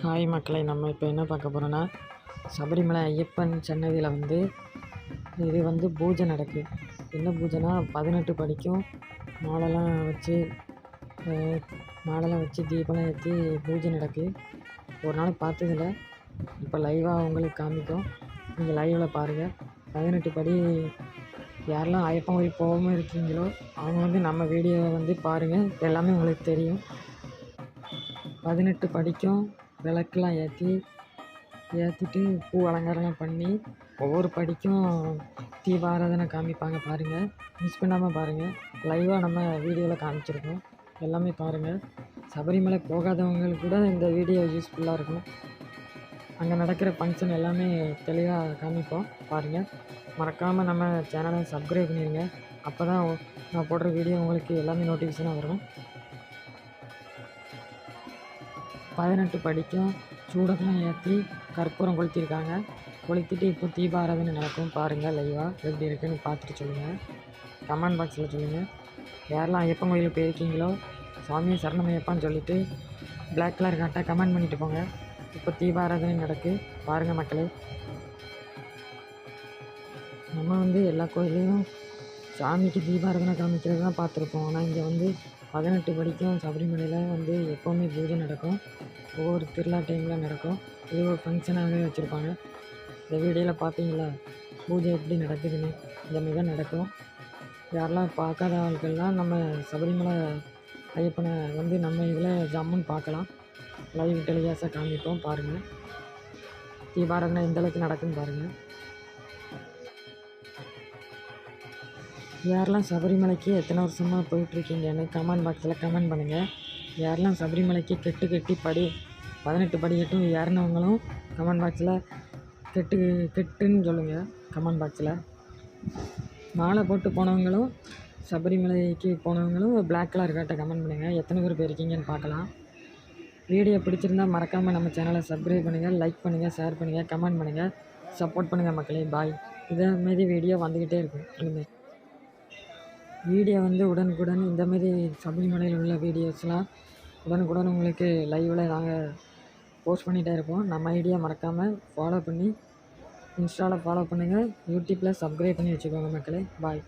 Hi மக்களை நம்ம இப்போ என்ன பார்க்க போகிறோன்னா சபரிமலை ஐயப்பன் சன்னதியில் வந்து இது வந்து பூஜை நடக்கு. என்ன பூஜைனா பதினெட்டு படிக்கும் மாலைலாம் வச்சு மாலைலாம் வச்சு தீபம்லாம் ஏற்றி பூஜை நடக்கு. ஒரு நாள் பார்த்ததில்ல. இப்போ லைவாக உங்களுக்கு காமிக்கும். நீங்கள் லைவில் பாருங்கள் பதினெட்டு படி யாரெல்லாம் ஐயப்பன் கோயில் போகாமல் இருக்கீங்களோ அவங்க வந்து நம்ம வீடியோவை வந்து பாருங்கள் எல்லாமே உங்களுக்கு தெரியும். பதினெட்டு படிக்கும் விளக்கெலாம் ஏற்றி ஏற்றிட்டு பூ அலங்காரம்லாம் பண்ணி ஒவ்வொரு படிக்கும் தீபாராதனை காமிப்பாங்க பாருங்கள் மிஸ் பண்ணாமல் பாருங்கள் லைவாக நம்ம வீடியோவில் காமிச்சிருக்கோம். எல்லாமே பாருங்கள் சபரிமலை போகாதவங்களுக்கு கூட இந்த வீடியோ யூஸ்ஃபுல்லாக இருக்கும். அங்கே நடக்கிற ஃபங்க்ஷன் எல்லாமே தெளிவாக காமிப்போம். பாருங்கள் மறக்காமல் நம்ம சேனலை சப்ஸ்கிரைப் பண்ணிடுங்க அப்போ தான் நான் போடுற வீடியோ உங்களுக்கு எல்லாமே நோட்டிஃபிகேஷனாக வரும். பதினெட்டு படிக்கும் சூடெல்லாம் ஏற்றி கற்பூரம் கொளுத்திருக்காங்க. கொளுத்திட்டு இப்போ தீபாராதனை நடக்கும். பாருங்கள் லைவாக எப்படி இருக்குன்னு பார்த்துட்டு சொல்லுங்கள் கமெண்ட் பாக்ஸில் சொல்லுங்கள் யாரெல்லாம் ஐயப்பன் கோயிலுக்கு போயிருக்கீங்களோ சுவாமியை சரணமையப்பான்னு சொல்லிவிட்டு பிளாக் கலர் காட்டாக கமெண்ட் பண்ணிட்டு போங்க. இப்போ தீபாராதனை நடக்கு. பாருங்கள் மக்களே. நம்ம வந்து எல்லா கோயிலையும் சாமிக்கு தீபாராதனை காமிக்கிறது தான் பார்த்துருப்போம். ஆனால் இங்கே வந்து பதினெட்டு படிக்கும் சபரிமலையில் வந்து எப்போவுமே பூஜை நடக்கும். ஒவ்வொரு திருவிழா டைமில் நடக்கும். இது ஒரு ஃபங்க்ஷனாகவே வச்சுருப்பாங்க. இந்த வீடியோவில் பார்த்தீங்களா? பூஜை எப்படி நடக்குதுன்னு. இந்த மிக நடக்கும். யாரெல்லாம் பார்க்காத ஆட்கள்லாம் நம்ம சபரிமலை ஐயப்பனை வந்து நம்ம இதில் ஜம்முன்னு பார்க்கலாம். லைவ் டெலிகாஸாக காமிப்போம் பாருங்கள் தீபாராதனை எந்தளவுக்கு நடக்குன்னு பாருங்கள் யாரெல்லாம் சபரிமலைக்கு எத்தனை வருஷமாக போயிட்டுருக்கீங்கன்னு கமெண்ட் பாக்ஸில் கமெண்ட் பண்ணுங்கள் யாரெல்லாம் சபரிமலைக்கு கெட்டு கெட்டி படி பதினெட்டு படி கட்டும் ஏறினவங்களும் கமெண்ட் பாக்ஸில் கெட்டு கெட்டுன்னு சொல்லுங்கள் கமெண்ட் பாக்ஸில் மாலை போட்டு போனவங்களும் சபரிமலைக்கு போனவங்களும் பிளாக் கலர் காட்ட கமெண்ட் பண்ணுங்கள் எத்தனை பேர் போயிருக்கீங்கன்னு பார்க்கலாம். வீடியோ பிடிச்சிருந்தா மறக்காமல் நம்ம சேனலை சப்ஸ்கிரைப் பண்ணுங்கள் லைக் பண்ணுங்கள் ஷேர் பண்ணுங்கள் கமெண்ட் பண்ணுங்கள் சப்போர்ட் பண்ணுங்கள் மக்களே பாய் இதே மாரி வீடியோ வந்துக்கிட்டே இருக்கும். இனிமேல் வீடியோ வந்து உடனுக்குடன் இந்தமாரி சபரிமலையில் உள்ள வீடியோஸ்லாம் உடனுக்குடன் உங்களுக்கு லைவில் நாங்கள் போஸ்ட் பண்ணிகிட்டே இருப்போம். நம்ம ஐடியா மறக்காமல் ஃபாலோ பண்ணி இன்ஸ்டாவில் ஃபாலோ பண்ணுங்கள் யூடியூப்பில் சப்ஸ்கிரைப் பண்ணி வச்சுக்கோங்க மக்களே. பாய்